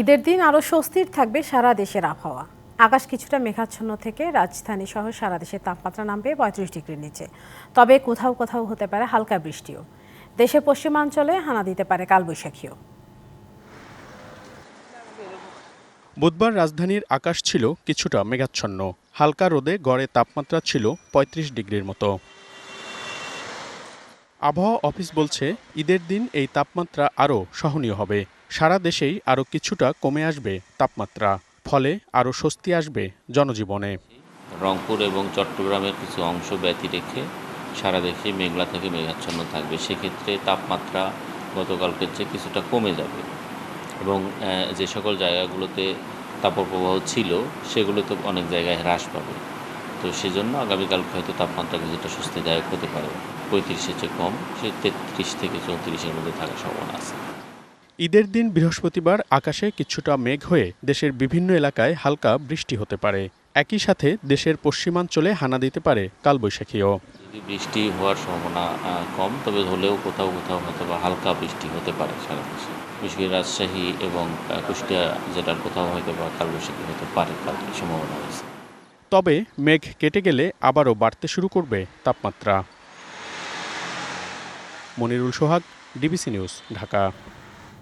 ঈদের দিন আরও স্বস্তির থাকবে সারা দেশের আবহাওয়া। আকাশ কিছুটা মেঘাচ্ছন্ন থেকে রাজধানী সহ সারা দেশের তাপমাত্রা নামবে পঁয়ত্রিশ ডিগ্রির নিচে। তবে কোথাও কোথাও হতে পারে হালকা বৃষ্টিও। দেশের পশ্চিমাঞ্চলে হানা দিতে পারে কালবৈশাখীও। বুধবার রাজধানীর আকাশ ছিল কিছুটা মেঘাচ্ছন্ন। হালকা রোদে গড়ে তাপমাত্রা ছিল ৩৫ ডিগ্রির মতো। আবহাওয়া অফিস বলছে, ঈদের দিন এই তাপমাত্রা আরও সহনীয় হবে। সারা দেশেই আরও কিছুটা কমে আসবে তাপমাত্রা, ফলে আরও স্বস্তি আসবে জনজীবনে। রংপুর এবং চট্টগ্রামের কিছু অংশ ব্যতি রেখে সারা দেশে মেঘলা থেকে মেঘাচ্ছন্ন থাকবে। সেক্ষেত্রে তাপমাত্রা গতকালকের চেয়ে কিছুটা কমে যাবে। এবং যে সকল জায়গাগুলোতে তাপপ্রবাহ ছিল সেগুলোতে অনেক জায়গায় হ্রাস পাবে। তো সেজন্য আগামীকালকে হয়তো তাপমাত্রা কিছুটা স্বস্তিদায়ক হতে পারে। পঁয়ত্রিশের চেয়ে কম, সে তেত্রিশ থেকে চৌত্রিশের মধ্যে থাকার সম্ভাবনা আছে। ঈদের দিন বৃহস্পতিবার আকাশে কিছুটা মেঘ হয়ে দেশের বিভিন্ন এলাকায় হালকা বৃষ্টি হতে পারে। একই সাথে দেশের পশ্চিমাঞ্চলে হানা দিতে পারে কালবৈশাখীও। বৃষ্টি হওয়ার সম্ভাবনা কম তবে হলেও কোথাও কোথাও হয়তো বা হালকা বৃষ্টি হতে পারে সারা দেশে। বিশেষ করে রাজশাহী এবং কুষ্টিয়া জেলার কোথাও হয়তো বা কালবৈশাখী হতে পারে কালকে সম্ভাবনা রয়েছে। তবে মেঘ কেটে গেলে আবারও বাড়তে শুরু করবে তাপমাত্রা। Monirul Sohag DBC news Dhaka.